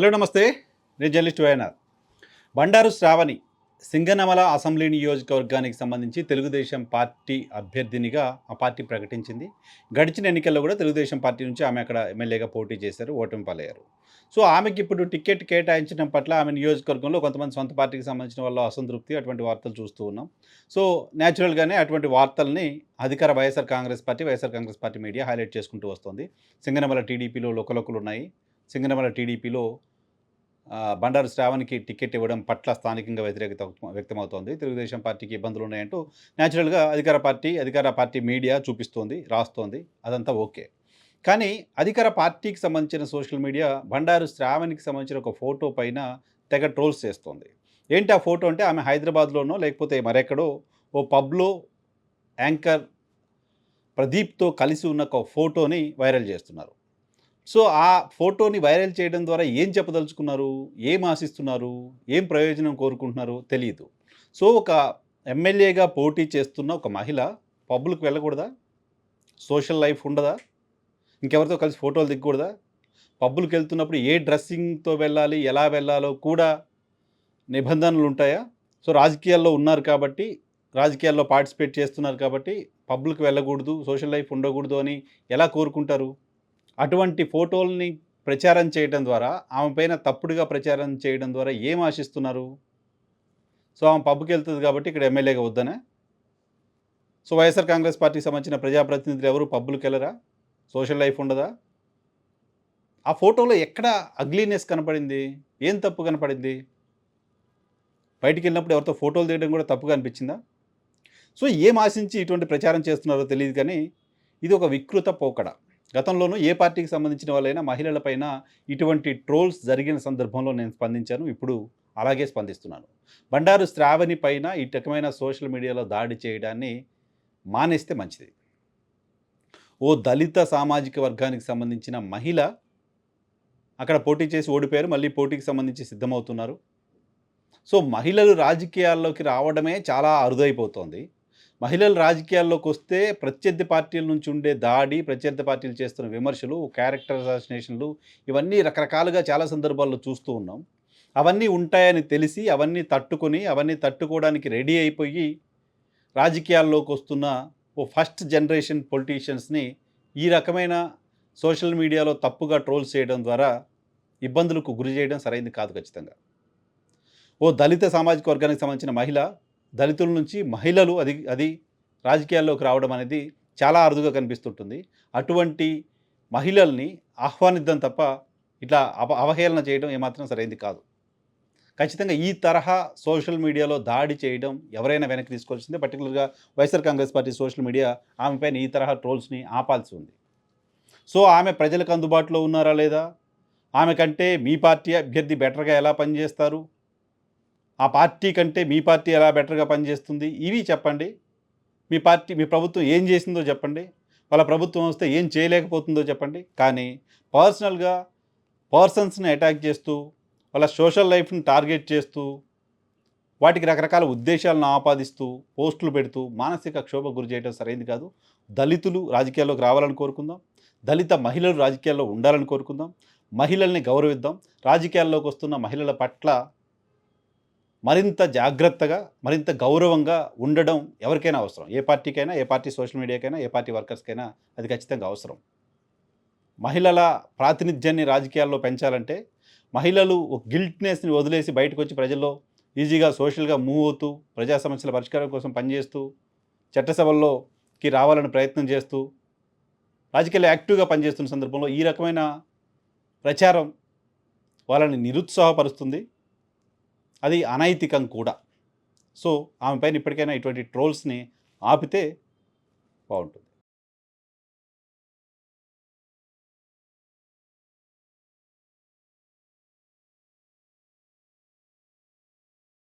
Hello నమస్తే. నేను journalist YNR. Bandaru Sravani Singanamala assembly నియోజకవర్గానికి సంబంధించి తెలుగుదేశం పార్టీ అభ్యర్థినిగా ఆ పార్టీ ప్రకటించింది. గడిచిన ఎన్నికల్లో కూడా తెలుగుదేశం పార్టీ నుంచి ఆమె అక్కడ ఎమ్మెల్యేగా పోటీ చేశారు ఓటమి పాలయ్యారు సో ఆమెకి ఇప్పుడు టికెట్ కేటాయించడం పట్ల ఆమె నియోజకవర్గంలో కొంతమంది సొంత పార్టీకి సంబంధించిన వాళ్ళ అసంతృప్తి అటువంటి వార్తలు చూస్తూ ఉన్నాం. సో న్యాచురల్గానే అటువంటి వార్తల్ని అధికార YSR Congress party YSR Congress party media highlight చేసుకుంటూ వస్తుంది. సింగనమల టీడీపీలో లోకలోకలు ఉన్నాయి సింగనమల టీడీపీలో బండారు శ్రావణ్కి టికెట్ ఇవ్వడం పట్ల స్థానికంగా వ్యతిరేకత వ్యక్తమవుతోంది. తెలుగుదేశం పార్టీకి ఇబ్బందులు ఉన్నాయంటూ న్యాచురల్గా అధికార పార్టీ అధికార పార్టీ మీడియా చూపిస్తోంది రాస్తోంది. అదంతా ఓకే. కానీ అధికార పార్టీకి సంబంధించిన సోషల్ మీడియా బండారు శ్రావణ్కి సంబంధించిన ఒక ఫోటో పైన తెగ ట్రోల్స్ చేస్తోంది. ఏంటి ఆ ఫోటో అంటే ఆమె హైదరాబాద్లోనో లేకపోతే మరెక్కడో ఓ పబ్లో యాంకర్ ప్రదీప్తో కలిసి ఉన్న ఒక ఫోటోని వైరల్ చేస్తున్నారు. సో ఆ ఫోటోని వైరల్ చేయడం ద్వారా ఏం చెప్పదలుచుకున్నారు? ఏం ఆశిస్తున్నారు? ఏం ప్రయోజనం కోరుకుంటున్నారు? తెలియదు సో ఒక ఎమ్మెల్యేగా పోటీ చేస్తున్న ఒక మహిళ పబ్లిక్ వెళ్ళకూడదా? సోషల్ లైఫ్ ఉండదా? ఇంకెవరితో కలిసి ఫోటోలు దిగకూడదా? పబ్బులకు వెళ్తున్నప్పుడు ఏ డ్రెస్సింగ్తో వెళ్ళాలి? ఎలా వెళ్ళాలో కూడా నిబంధనలు ఉంటాయా? సో రాజకీయాల్లో ఉన్నారు కాబట్టి రాజకీయాల్లో పార్టిసిపేట్ చేస్తున్నారు కాబట్టి పబ్లిక్ వెళ్ళకూడదు సోషల్ లైఫ్ ఉండకూడదు అని ఎలా కోరుకుంటారు? అటువంటి ఫోటోల్ని ప్రచారం చేయడం ద్వారా ఆమె పైన తప్పుడుగా ప్రచారం చేయడం ద్వారా ఏం ఆశిస్తున్నారు? సో ఆమె పబ్కి వెళ్తుంది కాబట్టి ఇక్కడ ఎమ్మెల్యేగా వద్దనే? సో వైఎస్ఆర్ కాంగ్రెస్ పార్టీకి సంబంధించిన ప్రజాప్రతినిధులు ఎవరు పబ్బులకు వెళ్ళరా? సోషల్ లైఫ్ ఉండదా? ఆ ఫోటోలో ఎక్కడ అగ్లీనెస్ కనపడింది? ఏం తప్పు కనపడింది? బయటికి వెళ్ళినప్పుడు ఎవరితో ఫోటోలు తీయడం కూడా తప్పుగా అనిపించిందా? సో ఏం ఆశించి ఇటువంటి ప్రచారం చేస్తున్నారో తెలియదు కానీ ఇది ఒక వికృత పోకడ. గతంలోనూ ఏ పార్టీకి సంబంధించిన వాళ్ళైనా మహిళలపైన ఇటువంటి ట్రోల్స్ జరిగిన సందర్భంలో నేను స్పందించాను ఇప్పుడు అలాగే స్పందిస్తున్నాను. బండారు శ్రావణి పైన ఈ రకమైన సోషల్ మీడియాలో దాడి చేయడాన్ని మానేస్తే మంచిది. ఓ దళిత సామాజిక వర్గానికి సంబంధించిన మహిళ అక్కడ పోటీ చేసి ఓడిపోయారు మళ్ళీ పోటీకి సంబంధించి సిద్ధమవుతున్నారు. సో మహిళలు రాజకీయాల్లోకి రావడమే చాలా అరుదైపోతోంది. మహిళలు రాజకీయాల్లోకి వస్తే ప్రత్యర్థి పార్టీల నుంచి ఉండే దాడి ప్రత్యర్థి పార్టీలు చేస్తున్న విమర్శలు క్యారెక్టర్ అసాసినేషన్లు ఇవన్నీ రకరకాలుగా చాలా సందర్భాల్లో చూస్తూ ఉన్నాం. అవన్నీ ఉంటాయని తెలిసి అవన్నీ తట్టుకొని అవన్నీ తట్టుకోవడానికి రెడీ అయిపోయి రాజకీయాల్లోకి వస్తున్న ఓ ఫస్ట్ జనరేషన్ పొలిటీషియన్స్ని ఈ రకమైన సోషల్ మీడియాలో తప్పుగా ట్రోల్ చేయడం ద్వారా ఇబ్బందులకు గురి చేయడం సరైనది కాదు ఖచ్చితంగా. ఓ దళిత సామాజిక వర్గానికి సంబంధించిన మహిళ దళితుల నుంచి మహిళలు అది అది రాజకీయాల్లోకి రావడం అనేది చాలా అరుదుగా కనిపిస్తుంటుంది. అటువంటి మహిళల్ని ఆహ్వానిద్దాం తప్ప ఇట్లా అవ అవహేళన చేయడం ఏమాత్రం సరైనది కాదు. ఖచ్చితంగా ఈ తరహా సోషల్ మీడియాలో దాడి చేయడం ఎవరైనా వెనక్కి తీసుకోవాల్సిందే. పర్టికులర్గా YSR Congress party social media ఆమెపైన ఈ తరహా ట్రోల్స్ని ఆపాల్సి ఉంది. సో ఆమె ప్రజలకు అందుబాటులో ఉన్నారా లేదా? ఆమె కంటే మీ పార్టీ అభ్యర్థి బెటర్గా ఎలా పనిచేస్తారు? ఆ పార్టీ కంటే మీ పార్టీ ఎలా బెటర్గా పనిచేస్తుంది? ఇవి చెప్పండి. మీ పార్టీ మీ ప్రభుత్వం ఏం చేసిందో చెప్పండి. వాళ్ళ ప్రభుత్వం వస్తే ఏం చేయలేకపోతుందో చెప్పండి. కానీ పర్సనల్గా పర్సన్స్ని అటాక్ చేస్తూ వాళ్ళ సోషల్ లైఫ్ని టార్గెట్ చేస్తూ వాటికి రకరకాల ఉద్దేశాలను ఆపాదిస్తూ పోస్టులు పెడుతూ మానసిక క్షోభ గురి చేయడం సరైనది కాదు. దళితులు రాజకీయాల్లోకి రావాలని కోరుకుందాం. దళిత మహిళలు రాజకీయాల్లో ఉండాలని కోరుకుందాం. మహిళల్ని గౌరవిద్దాం. రాజకీయాల్లోకి వస్తున్న మహిళల పట్ల మరింత జాగ్రత్తగా మరింత గౌరవంగా ఉండడం ఎవరికైనా అవసరం. ఏ పార్టీకైనా ఏ పార్టీ సోషల్ మీడియాకైనా ఏ పార్టీ వర్కర్స్కైనా అది ఖచ్చితంగా అవసరం. మహిళల ప్రాతినిధ్యాన్ని రాజకీయాల్లో పెంచాలంటే మహిళలు ఒక గిల్ట్నెస్ని వదిలేసి బయటకు వచ్చి ప్రజల్లో ఈజీగా సోషల్గా మూవ్ అవుతూ ప్రజా సమస్యల పరిష్కారం కోసం పనిచేస్తూ చట్టసభల్లోకి రావాలని ప్రయత్నం చేస్తూ రాజకీయాలు యాక్టివ్గా పనిచేస్తున్న సందర్భంలో ఈ రకమైన ప్రచారం వాళ్ళని నిరుత్సాహపరుస్తుంది. అది అనైతికం కూడా. సో ఆమె పైన ఇప్పటికైనా ఇటువంటి ట్రోల్స్ని ఆపితే బాగుంటుంది.